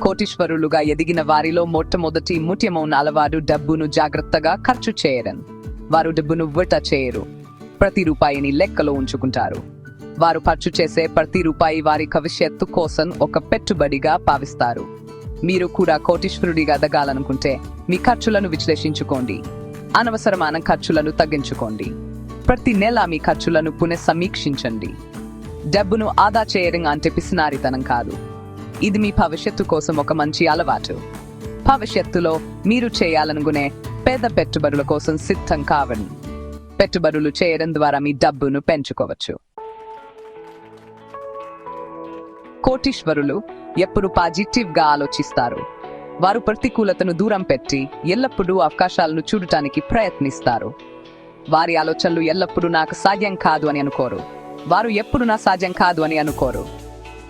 కోటీశ్వరులుగా ఎదిగిన వారిలో మొట్టమొదటి ముఖ్యమైన అలవాటు డబ్బును జాగ్రత్తగా ఖర్చు చేయడం. వారు డబ్బును వృట చేయరు. ప్రతి రూపాయిని లెక్కలో ఉంచుకుంటారు. వారు ఖర్చు చేసే ప్రతి రూపాయి వారి భవిష్యత్తు కోసం ఒక పెట్టుబడిగా భావిస్తారు. మీరు కూడా కోటీశ్వరుడిగా ఎదగాలనుకుంటే మీ ఖర్చులను విశ్లేషించుకోండి. అనవసరమైన ఖర్చులను తగ్గించుకోండి. ప్రతి నెల మీ ఖర్చులను పునఃసమీక్షించండి డబ్బును ఆదా చేయడం అంటే పిసినారితనం కాదు. ఇది మీ భవిష్యత్తు కోసం ఒక మంచి అలవాటు. భవిష్యత్తులో మీరు చేయాలనుకునే పేద పెట్టుబడుల కోసం సిద్ధం కావండి. పెట్టుబడులు చేయడం ద్వారా మీ డబ్బును పెంచుకోవచ్చు. కోటీశ్వరులు ఎప్పుడు పాజిటివ్గా ఆలోచిస్తారు. వారు ప్రతికూలతను దూరం పెట్టి ఎల్లప్పుడూ అవకాశాలను చూడటానికి ప్రయత్నిస్తారు. వారి ఆలోచనలు ఎల్లప్పుడూ నాకు సాధ్యం కాదు అని అనుకోరు. వారు ఎప్పుడు నా సాధ్యం కాదు అని అనుకోరు.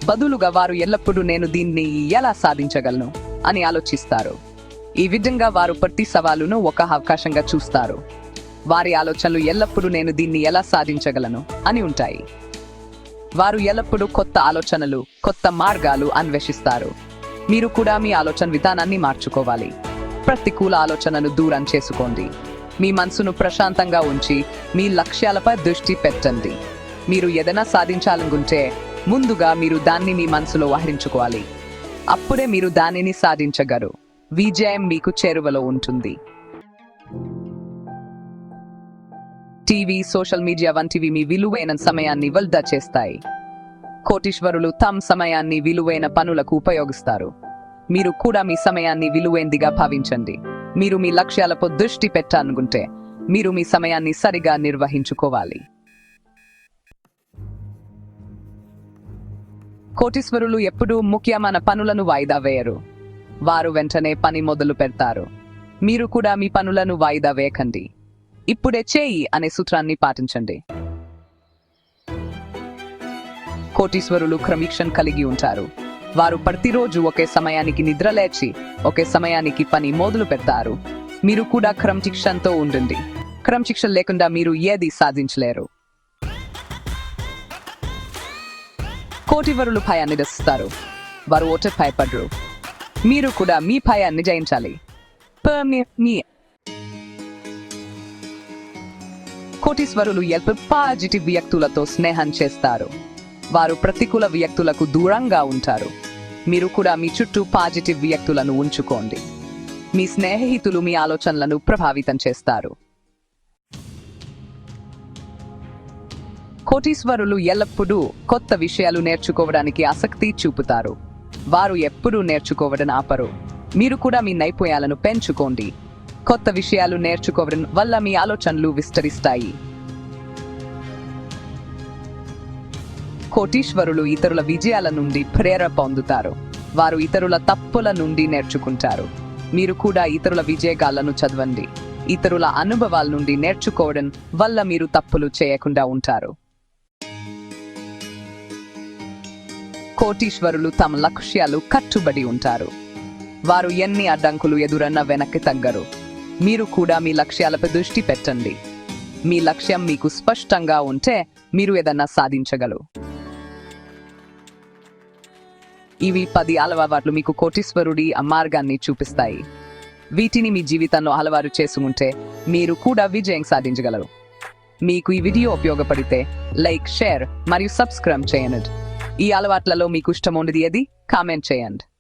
బదులుగా వారు ఎల్లప్పుడూ నేను దీన్ని ఎలా సాధించగలను అని ఆలోచిస్తారు. ఈ విధంగా వారు ప్రతి సవాలును ఒక అవకాశంగా చూస్తారు. వారి ఆలోచనలు ఎల్లప్పుడూ నేను దీన్ని ఎలా సాధించగలను అని ఉంటాయి. వారు ఎల్లప్పుడూ కొత్త ఆలోచనలు కొత్త మార్గాలు అన్వేషిస్తారు. మీరు కూడా మీ ఆలోచన విధానాన్ని మార్చుకోవాలి. ప్రతికూల ఆలోచనను దూరం చేసుకోండి. మీ మనసును ప్రశాంతంగా ఉంచి మీ లక్ష్యాలపై దృష్టి పెట్టండి. మీరు ఏదైనా సాధించాలనుకుంటే ముందుగా మీరు దాన్ని మీ మనసులో వహరించుకోవాలి. అప్పుడే మీరు దానిని సాధించగలరు. విజయం మీకు చేరువలో ఉంటుంది. టీవీ సోషల్ మీడియా వంటివి మీ విలువైన సమయాన్ని వృధా చేస్తాయి. కోటీశ్వరులు తమ సమయాన్ని విలువైన పనులకు ఉపయోగిస్తారు. మీరు కూడా మీ సమయాన్ని విలువైందిగా భావించండి. మీరు మీ లక్ష్యాలపై దృష్టి పెట్టాలనుకుంటే మీరు మీ సమయాన్ని సరిగా నిర్వహించుకోవాలి. కోటీశ్వరులు ఎప్పుడూ ముఖ్యమైన పనులను వాయిదా వేయరు. వారు వెంటనే పని మొదలు పెడతారు. మీరు కూడా మీ పనులను వాయిదా వేయకండి. ఇప్పుడే చేయి అనే సూత్రాన్ని పాటించండి. కోటీశ్వరులు క్రమీక్షణ కలిగి ఉంటారు. వారు ప్రతిరోజు ఒకే సమయానికి నిద్ర లేచి ఒకే సమయానికి పని మొదలు పెడతారు. మీరు కూడా క్రమశిక్షణతో ఉండండి. క్రమశిక్షణ లేకుండా మీరు ఏది సాధించలేరు. కోటివరులు భయాన్ని రసిస్తారు. వారు ఓటర్ భయపడరు. మీరు కూడా మీ భయాన్ని జయించాలి. ప- మీ- కోటీశ్వరులు ఎల్ప పాజిటివ్ వ్యక్తులతో స్నేహం చేస్తారు. వారు ప్రతికూల వ్యక్తులకు దూరంగా ఉంటారు. మీరు కూడా మీ చుట్టూ పాజిటివ్ వ్యక్తులను ఉంచుకోండి. మీ స్నేహితులు మీ ఆలోచనలను ప్రభావితం చేస్తారు. కోటీశ్వరులు ఎల్లప్పుడూ కొత్త విషయాలు నేర్చుకోవడానికి ఆసక్తి చూపుతారు. వారు ఎప్పుడూ నేర్చుకోవడం ఆపరు. మీరు కూడా మీ నైపుణ్యాలను పెంచుకోండి. కొత్త విషయాలు నేర్చుకోవడం వల్ల మీ ఆలోచనలు విస్తరిస్తాయి. కోటీశ్వరులు ఇతరుల విజయాల నుండి ప్రేరణ పొందుతారు. వారు ఇతరుల తప్పుల నుండి నేర్చుకుంటారు. మీరు కూడా ఇతరుల విజయగాలను చదవండి. ఇతరుల అనుభవాల నుండి నేర్చుకోవడం వల్ల మీరు తప్పులు చేయకుండా ఉంటారు. కోటీశ్వరులు తమ లక్ష్యాలు కట్టుబడి ఉంటారు. వారు ఎన్ని అడ్డంకులు ఎదురన్న వెనక్కి తగ్గరు. మీరు కూడా మీ లక్ష్యాలపై దృష్టి పెట్టండి. మీ లక్ష్యం మీకు స్పష్టంగా ఉంటే మీరు ఏదన్నా సాధించగలరు. ఇవి పది అలవాట్లు మీకు కోటీశ్వరుడి ఆ మార్గాన్ని చూపిస్తాయి. వీటిని మీ జీవితంలో అలవాటు చేసుకుంటే మీరు కూడా విజయం సాధించగలరు. మీకు ఈ వీడియో ఉపయోగపడితే లైక్ షేర్ మరియు సబ్స్క్రైబ్ చేయండి. ఈ అలవాట్లలో మీకు ఇష్టం ఉండేది ఏది? కామెంట్ చేయండి.